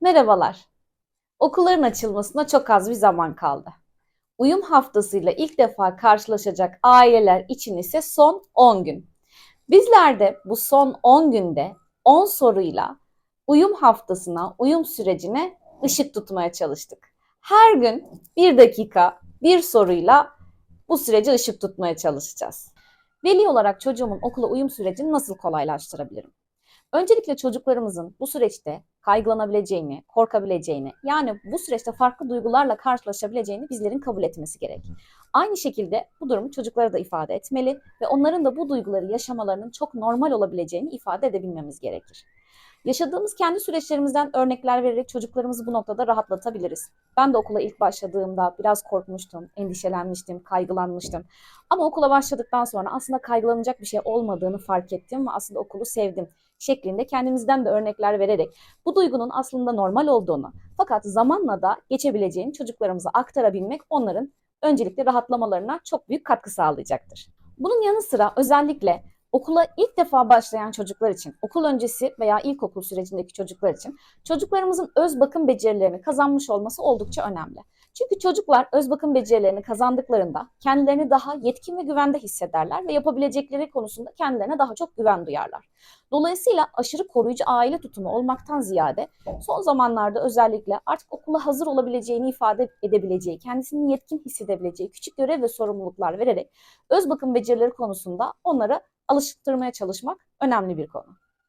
Merhabalar. Okulların açılmasına çok az bir zaman kaldı. Uyum haftasıyla ilk defa karşılaşacak aileler için ise son 10 gün. Bizler de bu son 10 günde 10 soruyla uyum haftasına, uyum sürecine ışık tutmaya çalıştık. Her gün bir dakika bir soruyla bu sürece ışık tutmaya çalışacağız. Veli olarak çocuğumun okula uyum sürecini nasıl kolaylaştırabilirim? Öncelikle çocuklarımızın bu süreçte kaygılanabileceğini, korkabileceğini, yani bu süreçte farklı duygularla karşılaşabileceğini bizlerin kabul etmesi gerek. Aynı şekilde bu durumu çocuklara da ifade etmeli ve onların da bu duyguları yaşamalarının çok normal olabileceğini ifade edebilmemiz gerekir. Yaşadığımız kendi süreçlerimizden örnekler vererek çocuklarımızı bu noktada rahatlatabiliriz. Ben de okula ilk başladığımda biraz korkmuştum, endişelenmiştim, kaygılanmıştım. Ama okula başladıktan sonra aslında kaygılanacak bir şey olmadığını fark ettim ve aslında okulu sevdim şeklinde kendimizden de örnekler vererek bu duygunun aslında normal olduğunu fakat zamanla da geçebileceğini çocuklarımıza aktarabilmek onların öncelikle rahatlamalarına çok büyük katkı sağlayacaktır. Bunun yanı sıra özellikle okula ilk defa başlayan çocuklar için, okul öncesi veya ilkokul sürecindeki çocuklar için çocuklarımızın öz bakım becerilerini kazanmış olması oldukça önemli. Çünkü çocuklar öz bakım becerilerini kazandıklarında kendilerini daha yetkin ve güvende hissederler ve yapabilecekleri konusunda kendilerine daha çok güven duyarlar. Dolayısıyla aşırı koruyucu aile tutumu olmaktan ziyade son zamanlarda özellikle artık okula hazır olabileceğini ifade edebileceği, kendisini yetkin hissedebileceği küçük görev ve sorumluluklar vererek öz bakım becerileri konusunda onları alıştırmaya çalışmak önemli bir konu.